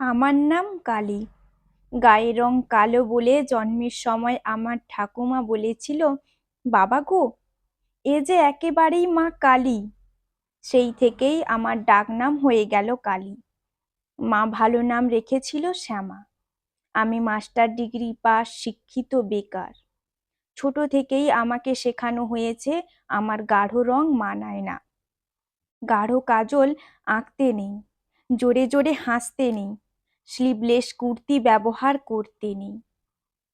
আমার নাম কালী। গায়ের রং কালো বলে জন্মের সময় আমার ঠাকুমা বলেছিল, বাবা গো, এ যে একেবারেই মা কালী সেই থেকেই আমার ডাকনাম হয়ে গেল কালী। মা ভালো নাম রেখেছিল শ্যামা। আমি মাস্টার ডিগ্রি পাস, শিক্ষিত, বেকার। ছোট থেকেই আমাকে শেখানো হয়েছে, আমার গাঢ় রং মানায় না। গাঢ় কাজল আঁকতে নেই, জোরে জোরে হাসতে নেই স্লিভলেস কুর্তি ব্যবহার করতে নেই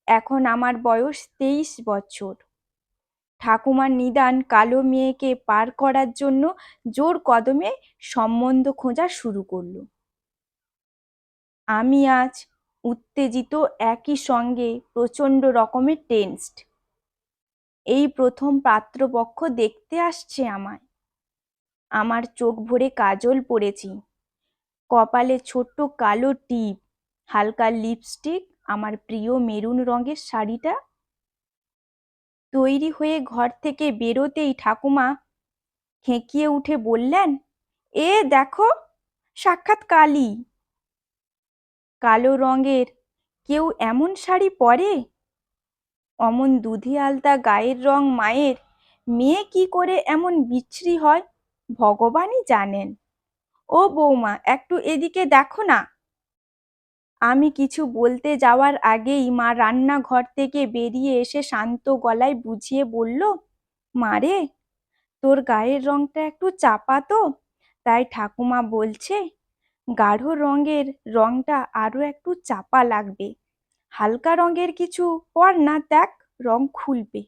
এখন আমার বয়স তেইশ বছর। ঠাকুমার নিদান কালো মেয়েকে পার করার জন্য জোর কদমে সম্বন্ধ খোঁজা শুরু করল। আমি আজ উত্তেজিত একই সঙ্গে প্রচণ্ড রকমের টেন্সড এই প্রথম পাত্রপক্ষ দেখতে আসছে আমায়। আমার চোখ ভরে কাজল পড়েছি। কপালে ছোট্ট কালো টিপ, হালকা লিপস্টিক, আমার প্রিয় মেরুন রঙের শাড়িটা। তৈরি হয়ে ঘর থেকে বেরোতেই ঠাকুমা খেঁকিয়ে উঠে বললেন, এ দেখো, সাক্ষাৎ কালী। কালো রঙের কেউ এমন শাড়ি পরে? অমন দুধে আলতা গায়ের রং মায়ের, মেয়ে কি করে এমন বিচ্ছিরি হয়? ভগবানই জানেন। ও বৌমা, একটু এদিকে দেখো না। আমি কিছু বলতে যাওয়ার আগেই মা রান্নাঘর থেকে বেরিয়ে এসে শান্ত গলায় বুঝিয়ে বলল মারে তোর গায়ের রংটা একটু চাপা তো, তাই ঠাকুমা বলছে, গাঢ় রঙের রংটা আরও একটু চাপা লাগবে। হালকা রঙের কিছু পর না দেখ, রং খুলবে।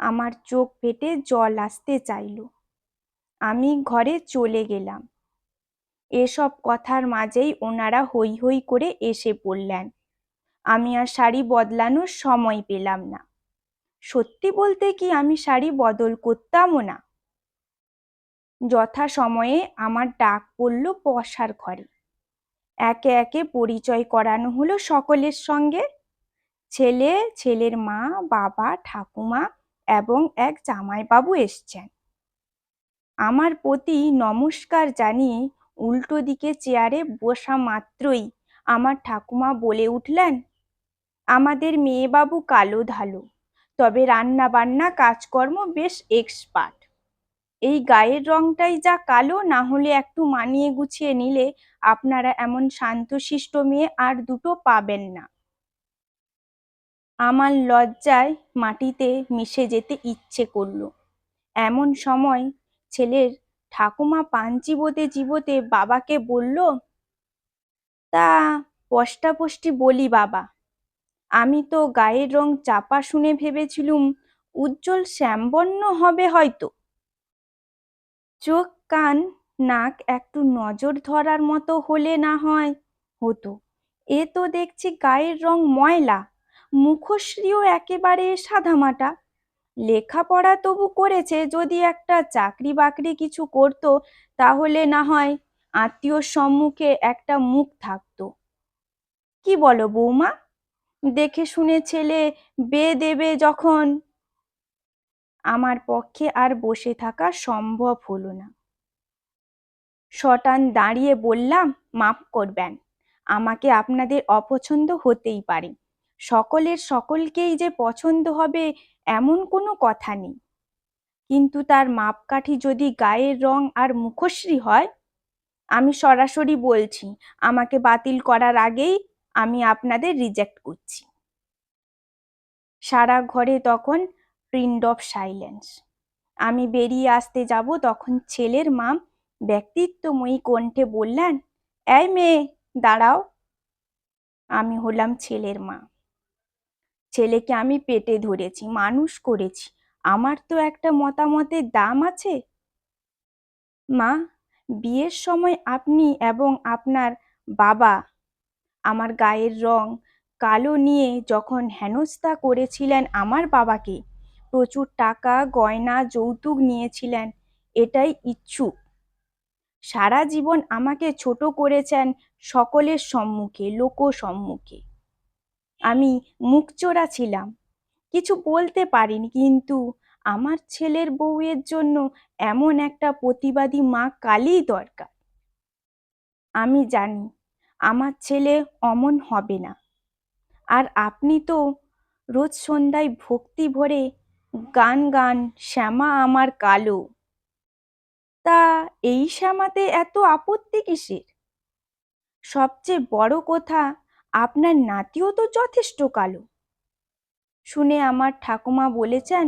আমার চোখ ফেটে জল আসতে চাইল। আমি ঘরে চলে গেলাম। এসব কথার মাঝেই ওনারা হৈ হৈ করে এসে পড়লেন। আমি আর শাড়ি বদলানোর সময় পেলাম না। সত্যি বলতে কি আমি শাড়ি বদল করতামও না? যথা সময়ে আমার ডাক পড়ল বসার ঘরে। একে একে পরিচয় করানো হলো সকলের সঙ্গে। ছেলে, ছেলের মা, বাবা, ঠাকুমা এবং এক জামাইবাবু এসছেন। আমার প্রতি নমস্কার জানিয়ে উল্টো দিকে চেয়ারে বসা মাত্রই আমার ঠাকুমা বলে উঠলেন, আমাদের মেয়েবাবু কালো ধালো, তবে রান্না বান্না কাজকর্ম বেশ এক্সপার্ট। এই গায়ের রংটাই যা কালো, না হলে একটু মানিয়ে গুছিয়ে নিলে আপনারা এমন শান্তশিষ্ট মেয়ে আর দুটো পাবেন না। আমার লজ্জায় মাটিতে মিশে যেতে ইচ্ছে করল। এমন সময় ছেলের ঠাকুমা পান চিবোতে চিবোতে বাবাকে বলল, তা পষ্টাপষ্টি বলি বাবা, আমি তো গায়ের রং চাপা শুনে ভেবেছিলুম উজ্জ্বল শ্যামবর্ণ হবে হয়তো। চোখ, কান, নাক একটু নজর ধরার মতো হলে না হয় হতো। এ তো দেখছি গায়ের রং ময়লা, মুখশ্রীও একেবারে সাদামাটা। লেখাপড়া তবু করেছে যদি একটা চাকরি বাকরি কিছু করতো, তাহলে না হয় আত্মীয়র সম্মুখে একটা মুখ থাকতো। কি বলো বৌমা? দেখে শুনে ছেলে বে দেবে যখন। আমার পক্ষে আর বসে থাকা সম্ভব হলো না। শটান দাঁড়িয়ে বললাম, মাফ করবেন, আমাকে আপনাদের অপছন্দ হতেই পারে। সকলের সকলকেই যে পছন্দ হবে এমন কোনো কথা নেই। কিন্তু তার মাপকাঠি যদি গায়ের রং আর মুখশ্রী হয়, আমি সরাসরি বলছি, আমাকে বাতিল করার আগেই আমি আপনাদের রিজেক্ট করছি। সারা ঘরে তখন প্রিন্ট অফ সাইলেন্স আমি বেরিয়ে আসতে যাব তখন ছেলের মা ব্যক্তিত্বময়ী কণ্ঠে বললেন, এই মেয়ে, দাঁড়াও। আমি হলাম ছেলের মা। ছেলেকে আমি পেটে ধরেছি, মানুষ করেছি। আমার তো একটা মতামতের দাম আছে? মা, বিয়ের সময় আপনি এবং আপনার বাবা আমার গায়ের রং কালো নিয়ে যখন হেনস্থা করেছিলেন আমার বাবাকে, প্রচুর টাকা, গয়না, যৌতুক নিয়েছিলেন, এটাই ইচ্ছুক। সারা জীবন আমাকে ছোট করেছেন সকলের সম্মুখে লোক সম্মুখে আমি মুখচোরা ছিলাম। কিছু বলতে পারিনি, কিন্তু আমার ছেলের বউয়ের জন্য এমন একটা প্রতিবাদী মা কালই দরকার। আমি জানি, আমার ছেলে অমন হবে না। আর আপনি তো রোজ সন্ধ্যায় ভক্তি ভরে গান গান, শ্যামা আমার কালো। তা এই শ্যামাতে এত আপত্তি কিসের? সবচেয়ে বড় কথা আপনার নাতিও তো যথেষ্ট কালো। শুনে আমার ঠাকুমা বলেছেন,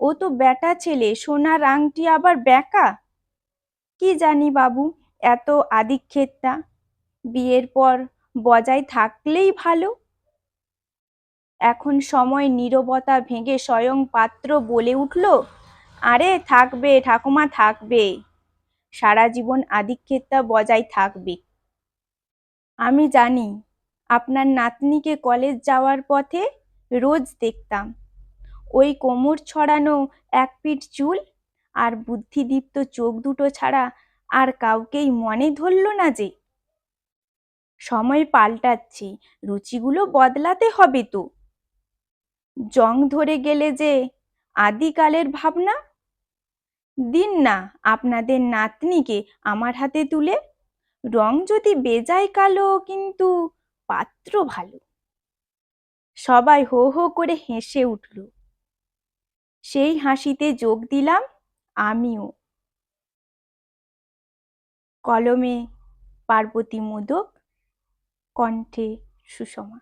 ও তো বেটা ছেলে, সোনার আংটি আবার ব্যাকা কি জানি বাবু, এত আদিক্ষেতটা। বিয়ের পর বজায় থাকলেই ভালো। এখন সময় নীরবতা ভেঙে স্বয়ং পাত্র বলে উঠল, আরে থাকবে, ঠাকুমা থাকবে। সারা জীবন আদিক্ষেতটা বজায় থাকবে। আমি জানি আপনার নাতনিকে কলেজ যাওয়ার পথে রোজ দেখতাম। ওই কোমর ছড়ানো এক পিঠ চুল আর বুদ্ধিদীপ্ত চোখ দুটো ছাড়া আর কাউকেই মনে ধরল না যে সময় পাল্টাচ্ছে, রুচিগুলো বদলাতে হবে তো। জং ধরে গেলে যে আদিকালের ভাবনা? দিন না, আপনাদের নাতনিকে আমার হাতে তুলে। রং যদি বেজায় কালো, কিন্তু পাত্র ভালো। সবাই হো হো করে হেসে উঠল। সেই হাসিতে যোগ দিলাম আমিও। কলমে পার্বতী মোদক, কণ্ঠে সুষমা।